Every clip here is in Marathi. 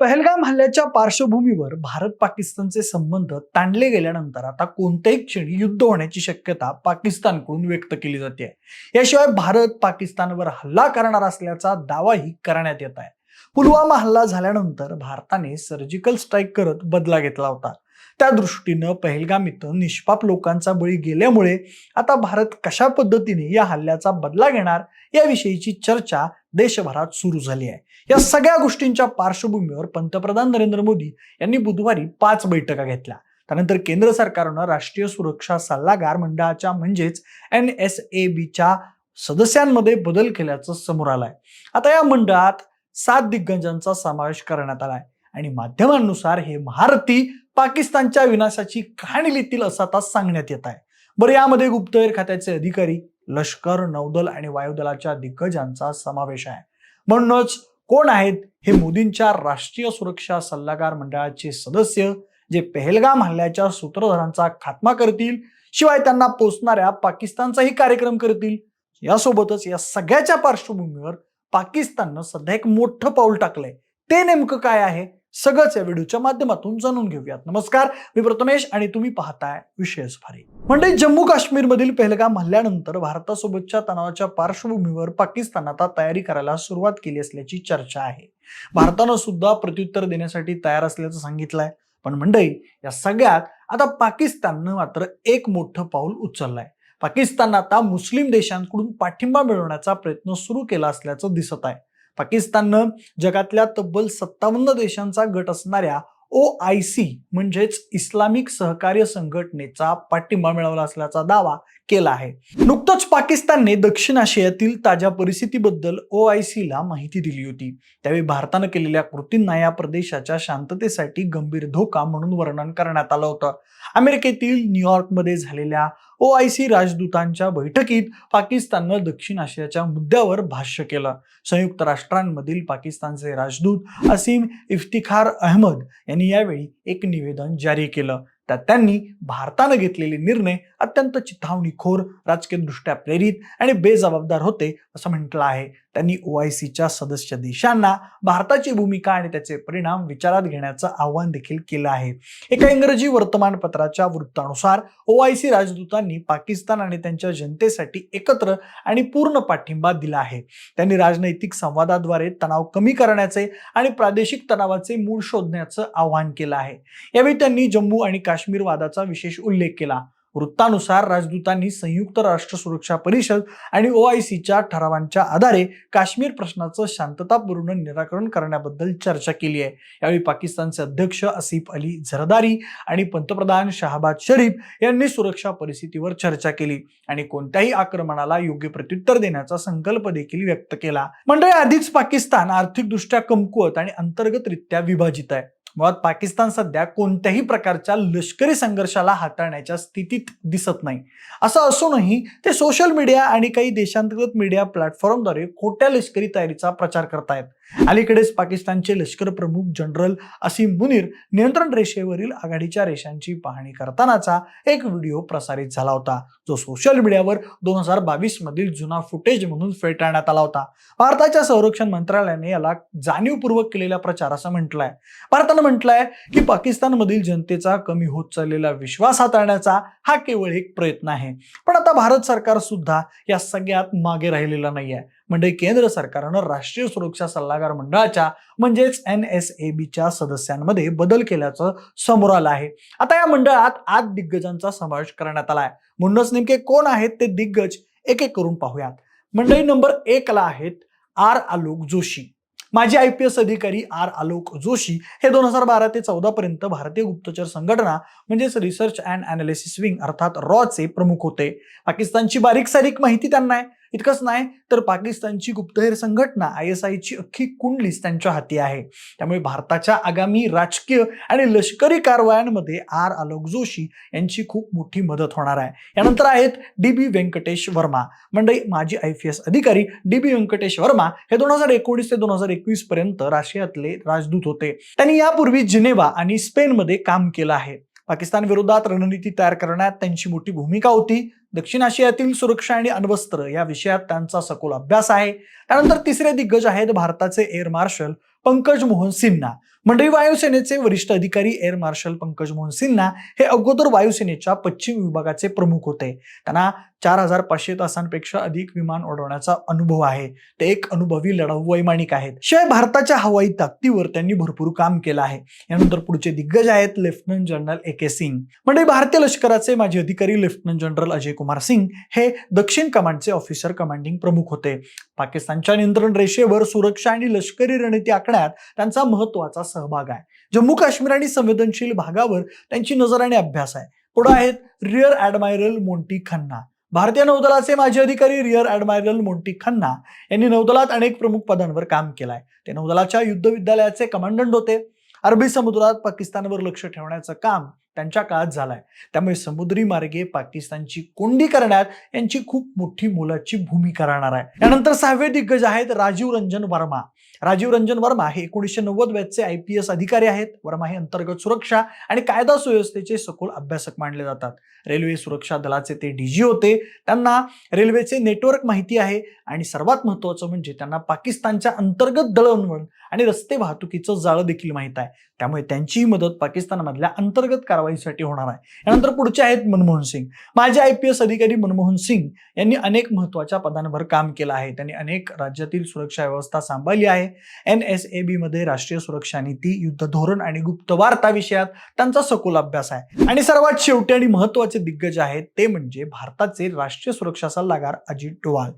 पहलगाम हल्ल्याच्या पार्श्वभूमीवर भारत पाकिस्तानचे संबंध ताणले गेल्यानंतर आता कोणत्याही क्षणी युद्ध होण्याची शक्यता पाकिस्तानकडून व्यक्त केली जाते. याशिवाय भारत पाकिस्तानवर हल्ला करणार असल्याचा दावाही करण्यात येत आहे. पुलवामा हल्ला झाल्यानंतर भारताने सर्जिकल स्ट्राईक करत बदला घेतला होता. त्या दृष्टीनं पहलगाम इथं निष्पाप लोकांचा बळी गेल्यामुळे आता भारत कशा पद्धतीने या हल्ल्याचा बदला घेणार याविषयीची चर्चा देशभरात सुरू झाली आहे. या सगळ्या गोष्टींच्या पार्श्वभूमीवर पंतप्रधान नरेंद्र मोदी यांनी बुधवारी पाच बैठका घेतल्या. त्यानंतर केंद्र सरकारनं राष्ट्रीय सुरक्षा सल्लागार मंडळाच्या म्हणजेच एन एस ए बीच्या सदस्यांमध्ये बदल केल्याचं समोर आलंय. आता या मंडळात सात दिग्गजांचा समावेश करण्यात आलाय. आणि माध्यमांनुसार हे महारथी पाकिस्तानच्या विनाशाची कहाणी लिहितील असं आता सांगण्यात येत आहे. बरं यामध्ये गुप्तहेर खात्याचे अधिकारी लष्कर नौदल आणि वायुदलाच्या दिग्गजांचा समावेश आहे. म्हणूनच कोण आहेत? हे मोदींच्या राष्ट्रीय सुरक्षा सल्लागार मंडळाचे सदस्य जे पहलगाम हल्ल्याच्या सूत्रधारांचा खात्मा करतील शिवाय त्यांना पोचणाऱ्या पाकिस्तानचाही कार्यक्रम करतील. यासोबतच या सगळ्याच्या पार्श्वभूमीवर पाकिस्ताननं सध्या एक मोठं पाऊल टाकलंय. ते नेमकं काय आहे? सगळंच या व्हिडिओच्या माध्यमातून जाणून घेऊयात. नमस्कार मी प्रथमेश आणि तुम्ही पाहताय विशेष भारी म्हणजे जम्मू काश्मीरमधील पहलगाम हल्ल्यानंतर भारतासोबतच्या तणावाच्या पार्श्वभूमीवर पाकिस्तान आता तयारी करायला सुरुवात केली असल्याची चर्चा आहे. भारतानं सुद्धा प्रत्युत्तर देण्यासाठी तयार असल्याचं सांगितलंय. पण मंडई या सगळ्यात आता पाकिस्ताननं मात्र एक मोठं पाऊल उचललंय. पाकिस्तान आता मुस्लिम देशांकडून पाठिंबा मिळवण्याचा प्रयत्न सुरू केला असल्याचं दिसत आहे. पाकिस्ताननं जगातल्या तब्बल सत्तावन्न देशांचा गट असणाऱ्या ओ आय सी म्हणजेच इस्लामिक सहकार्य संघटनेचा पाठिंबा मिळवला असल्याचा दावा केला आहे. नुकतंच पाकिस्तानने दक्षिण आशियातील ताज्या परिस्थितीबद्दल ओ आय ला माहिती दिली होती. त्यावेळी भारतानं केलेल्या कृतींना या प्रदेशाच्या शांततेसाठी गंभीर धोका म्हणून वर्णन करण्यात आलं होतं. अमेरिकेतील न्यूयॉर्कमध्ये झालेल्या ओ आय सी राजदूतांच्या बैठकीत पाकिस्ताननं दक्षिण आशियाच्या मुद्द्यावर भाष्य केलं. संयुक्त राष्ट्रांमधील पाकिस्तानचे राजदूत असीम इफ्तिखार अहमद यांनी यावेळी एक निवेदन जारी केलं. त्यात त्यांनी भारतानं घेतलेले निर्णय अत्यंत चिथावणीखोर राजकीय दृष्ट्या प्रेरित आणि बेजबाबदार होते असं म्हटलं आहे. त्यांनी ओ आय सीच्या सदस्य देशांना भारताची भूमिका आणि त्याचे परिणाम विचारात घेण्याचं आवाहन देखील केलं आहे. एका इंग्रजी वर्तमानपत्राच्या वृत्तानुसार ओ आय सी राजदूतांनी पाकिस्तान आणि त्यांच्या जनतेसाठी एकत्र आणि पूर्ण पाठिंबा दिला आहे. त्यांनी राजनैतिक संवादाद्वारे तणाव कमी करण्याचे आणि प्रादेशिक तणावाचे मूळ शोधण्याचं आवाहन केलं आहे. यावेळी त्यांनी जम्मू आणि काश्मीर वादाचा विशेष उल्लेख केला. वृत्तानुसार राजदूतांनी संयुक्त राष्ट्र सुरक्षा परिषद आणि ओ आय सीच्या ठरावांच्या आधारे काश्मीर प्रश्नाचं शांततापूर्ण निराकरण करण्याबद्दल चर्चा केली आहे. यावेळी पाकिस्तानचे अध्यक्ष असिफ अली झरदारी आणि पंतप्रधान शहाबाज शरीफ यांनी सुरक्षा परिस्थितीवर चर्चा केली आणि कोणत्याही आक्रमणाला योग्य प्रत्युत्तर देण्याचा संकल्प देखील व्यक्त केला. मंडळी आधीच पाकिस्तान आर्थिकदृष्ट्या कमकुवत आणि अंतर्गतरित्या विभाजित आहे. मुळात पाकिस्तान सध्या कोणत्याही प्रकारच्या लष्करी संघर्षाला हाताळण्याच्या स्थितीत दिसत नाही. असं असूनही ते सोशल मीडिया आणि काही देशांतर्गत मीडिया प्लॅटफॉर्मद्वारे खोट्या लष्करी तयारीचा प्रचार करतायत. अलीकडेच पाकिस्तानचे लष्कर प्रमुख जनरल असीम मुनीर नियंत्रण रेषेवरील आघाडीच्या रेषांची पाहणी करतानाचा एक व्हिडिओ प्रसारित झाला होता. जो सोशल मीडियावर दोन हजार बावीस मधील जुना फुटेज म्हणून फेटाळण्यात आला होता. भारताच्या संरक्षण मंत्रालयाने याला जाणीवपूर्वक केलेला प्रचार असं म्हटलंय. भारतानं म्हटलंय की पाकिस्तानमधील जनतेचा कमी होत चाललेला विश्वास हाताळण्याचा हा केवळ एक प्रयत्न आहे. पण आता भारत सरकार सुद्धा या सगळ्यात मागे राहिलेला नाहीये. म्हणजे केंद्र सरकारनं राष्ट्रीय सुरक्षा सल्लागार मंडळाच्या म्हणजेच एन एस ए बीच्या सदस्यांमध्ये बदल केल्याचं समोर आलं आहे. आता या मंडळात आठ दिग्गजांचा समावेश करण्यात आलाय. म्हणूनच नेमके कोण आहेत ते दिग्गज एक एक करून पाहूयात. मंडळी नंबर एकला आहेत आर आलोक जोशी. माजी आय पी एस अधिकारी आर आलोक जोशी हे दोन हजार बारा ते चौदा पर्यंत भारतीय गुप्तचर संघटना म्हणजेच रिसर्च अँड अनालिसिस विंग अर्थात रॉचे प्रमुख होते. पाकिस्तानची बारीक सारीक माहिती त्यांना आहे. इतकंच नाही तर पाकिस्तानची गुप्तहेर संघटना आय एस आयची अख्खी कुंडलीच त्यांच्या हाती आहे. त्यामुळे भारताच्या आगामी राजकीय आणि लष्करी कारवायांमध्ये आर आलोक जोशी यांची खूप मोठी मदत होणार आहे. यानंतर आहेत डी बी व्यंकटेश वर्मा. मंडळी माजी आय पी एस अधिकारी डी बी व्यंकटेश वर्मा हे दोन हजार एकोणीस ते दोन हजार एकवीस पर्यंत राशियातले राजदूत होते. त्यांनी यापूर्वी जिनेवा आणि स्पेनमध्ये काम केलं आहे. पाकिस्तान विरोधात रणनीती तयार करण्यात त्यांची मोठी भूमिका होती. दक्षिण आशियातील सुरक्षा आणि अण्वस्त्र या विषयात त्यांचा सखोल अभ्यास आहे. त्यानंतर तिसरे दिग्गज आहेत भारताचे एअर मार्शल पंकज मोहन सिन्हा. मंडळी वायुसेनेचे वरिष्ठ अधिकारी एअर मार्शल पंकज मोहन सिन्हा हे अगोदर वायुसेनेच्या पश्चिम विभागाचे प्रमुख होते. त्यांना चार हजार पाचशे तासांपेक्षा अधिक विमान उडवण्याचा अनुभव आहे. ते एक अनुभवी लढाऊ वैमानिक आहेत. शिवाय भारताच्या हवाई ताकदीवर त्यांनी भरपूर काम केलं आहे. यानंतर पुढचे दिग्गज आहेत lieutenant general A K Singh. म्हणजे भारतीय लष्कराचे माजी अधिकारी लेफ्टनंट जनरल अजय कुमार सिंग हे दक्षिण कमांडचे ऑफिसर कमांडिंग प्रमुख होते. पाकिस्तानच्या नियंत्रण रेषेवर सुरक्षा आणि लष्करी रणनीती आखण्यात त्यांचा महत्त्वाचा सहभाग आहे. जम्मू काश्मीर आणि संवेदनशील भागावर त्यांची नजर आणि अभ्यास आहे. पुढे आहेत रिअर ॲडमायरल मोंटी खन्ना. भारतीय नौदलाचे माजी अधिकारी रिअर ॲडमायरल मोंटी खन्ना यांनी नौदलात अनेक प्रमुख पदांवर काम केलंय. ते नौदलाच्या युद्ध विद्यालयाचे कमांडंट होते. अरबी समुद्रात पाकिस्तानवर लक्ष ठेवण्याचं काम त्यांच्या काळात झालाय. त्यामुळे समुद्री मार्गे पाकिस्तानची कोंडी करण्यात यांची खूप मोठी मोलाची भूमिका राहणार आहे. त्यानंतर सहावे दिग्गज आहेत राजीव रंजन वर्मा. राजीव रंजन वर्मा हे एकोणीसशे नव्वद बॅचचे आय पी एस अधिकारी आहेत. वर्मा हे अंतर्गत सुरक्षा आणि कायदा सुव्यवस्थेचे सखोल अभ्यासक मानले जातात. रेल्वे सुरक्षा दलाचे ते डीजी होते. त्यांना रेल्वेचे नेटवर्क माहिती आहे आणि सर्वात महत्वाचं म्हणजे त्यांना पाकिस्तानच्या अंतर्गत दळणवळण आणि रस्ते वाहतुकीचं जाळं देखील माहीत आहे. त्यामुळे त्यांची मदत पाकिस्तानमधल्या अंतर्गत कारवाईसाठी होणार आहे. यानंतर पुढचे आहेत मनमोहन सिंग. माजी आय पी एस अधिकारी मनमोहन सिंग यांनी अनेक महत्त्वाच्या पदांवर काम केलं आहे. त्यांनी अनेक राज्यातील सुरक्षा व्यवस्था सांभाळली आहे. एन एस ए बी मध्ये राष्ट्रीय सुरक्षा नीती युद्ध धोरण आणि गुप्त वार्ता विषयात त्यांचा सखोल अभ्यास आहे. आणि सर्वात शेवटी आणि महत्त्वाचे दिग्गज आहेत ते म्हणजे भारताचे राष्ट्रीय सुरक्षा सल्लागार अजित डोवाल.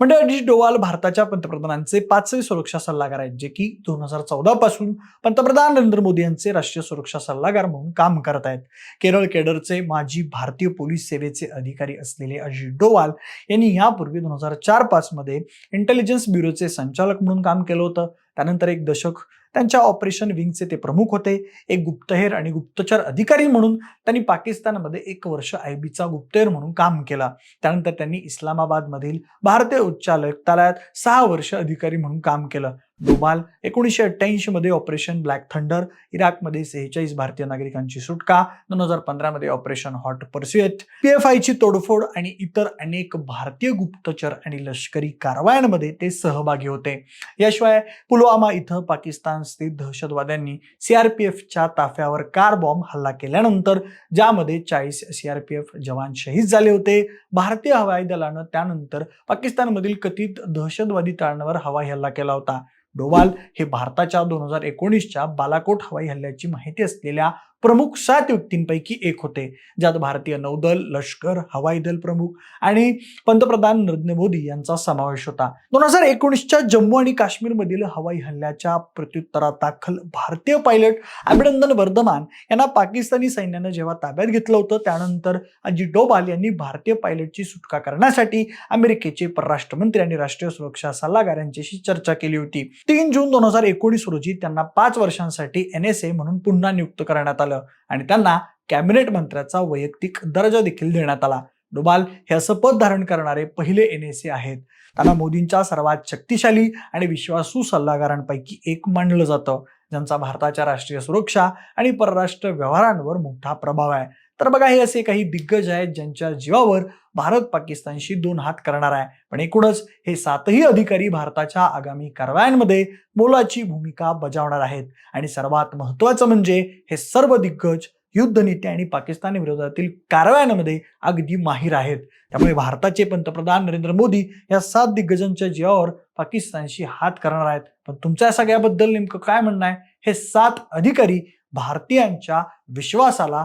म्हणजे अजित डोवाल भारताच्या पंतप्रधानांचे पाचवे सुरक्षा सल्लागार आहेत जे की दोन हजार चौदा पासून पंतप्रधान नरेंद्र मोदी यांचे राष्ट्रीय सुरक्षा सल्लागार म्हणून काम करत आहेत. केरळ केडरचे माजी भारतीय पोलीस सेवेचे अधिकारी असलेले अजित डोवाल यांनी यापूर्वी दोन हजार चार पाच मध्ये इंटेलिजन्स ब्युरोचे संचालक म्हणून काम केलं होतं. त्यानंतर एक दशक त्यांच्या ऑपरेशन विंगचे ते प्रमुख होते. एक गुप्तहेर आणि गुप्तचर अधिकारी म्हणून त्यांनी पाकिस्तानमध्ये एक वर्ष आयबीचा गुप्तहेर म्हणून काम केला. त्यानंतर त्यांनी इस्लामाबादमधील भारतीय उच्चायुक्तालयात सहा वर्ष अधिकारी म्हणून काम केलं. डोबाल एकोणीसशे अठ्ठ्याऐंशी मध्ये ऑपरेशन ब्लॅक थंडर इराकमध्ये सेहेचाळीस भारतीय नागरिकांची सुटका दोन हजार पंधरामध्ये ऑपरेशन हॉट परस्युएट पीएफआयची तोडफोड आणि इतर अनेक भारतीय गुप्तचर आणि लष्करी कारवायांमध्ये ते सहभागी होते. याशिवाय पुल पुलवामा इथं पाकिस्तान स्थित दहशतवाद्यांनी सीआरपीएफच्या ताफ्यावर कार बॉम्ब हल्ला केल्यानंतर ज्यामध्ये चाळीस सीआरपीएफ जवान शहीद झाले होते. भारतीय हवाई दलानं त्यानंतर पाकिस्तानमधील कथित दहशतवादी तळांवर हवाई हल्ला केला होता. डोवाल हे भारताच्या दोन हजार एकोणीसच्या बालाकोट हवाई हल्ल्याची माहिती असलेल्या प्रमुख सात व्यक्तींपैकी एक होते ज्यात भारतीय नौदल लष्कर हवाई दल प्रमुख आणि पंतप्रधान नरेंद्र मोदी यांचा समावेश होता. दोन हजार एकोणीसच्या जम्मू आणि काश्मीरमधील हवाई हल्ल्याच्या प्रत्युत्तरादाखल भारतीय पायलट अभिनंदन वर्धमान यांना पाकिस्तानी सैन्यानं जेव्हा ताब्यात घेतलं होतं त्यानंतर अजित डोभाल यांनी भारतीय पायलटची सुटका करण्यासाठी अमेरिकेचे परराष्ट्र मंत्री आणि राष्ट्रीय सुरक्षा सल्लागार यांच्याशी चर्चा केली होती. तीन जून दोन हजार एकोणीस रोजी त्यांना पाच वर्षांसाठी एन एस ए म्हणून पुन्हा नियुक्त करण्यात आलं. आणि त्यांना कॅबिनेट मंत्र्याचा वैयक्तिक दर्जा देखील देण्यात आला. डोबाल हे असं पद धारण करणारे पहिले एन एस ए आहेत. त्यांना मोदींच्या सर्वात शक्तिशाली आणि विश्वासू सल्लागारांपैकी एक मानलं जातं. ज्यांचा भारताच्या राष्ट्रीय सुरक्षा आणि परराष्ट्र व्यवहारांवर मोठा प्रभाव आहे. तर बघा हे असे काही दिग्गज आहेत ज्यांच्या जीवावर भारत पाकिस्तानशी दोन हात करणार आहे. पण एकूणच हे सातही अधिकारी भारताच्या आगामी कारवायांमध्ये मोलाची भूमिका बजावणार आहेत. आणि सर्वात महत्वाचं म्हणजे हे सर्व दिग्गज युद्धनीती आणि पाकिस्तान विरोधातील कारवायांमध्ये अगदी माहीर आहेत. त्यामुळे भारताचे पंतप्रधान नरेंद्र मोदी या सात दिग्गजांच्या जीवावर पाकिस्तानशी हात करणार आहेत. पण तुमच्या या सगळ्याबद्दल नेमकं काय म्हणणं आहे? हे सात अधिकारी भारतीयांच्या विश्वासाला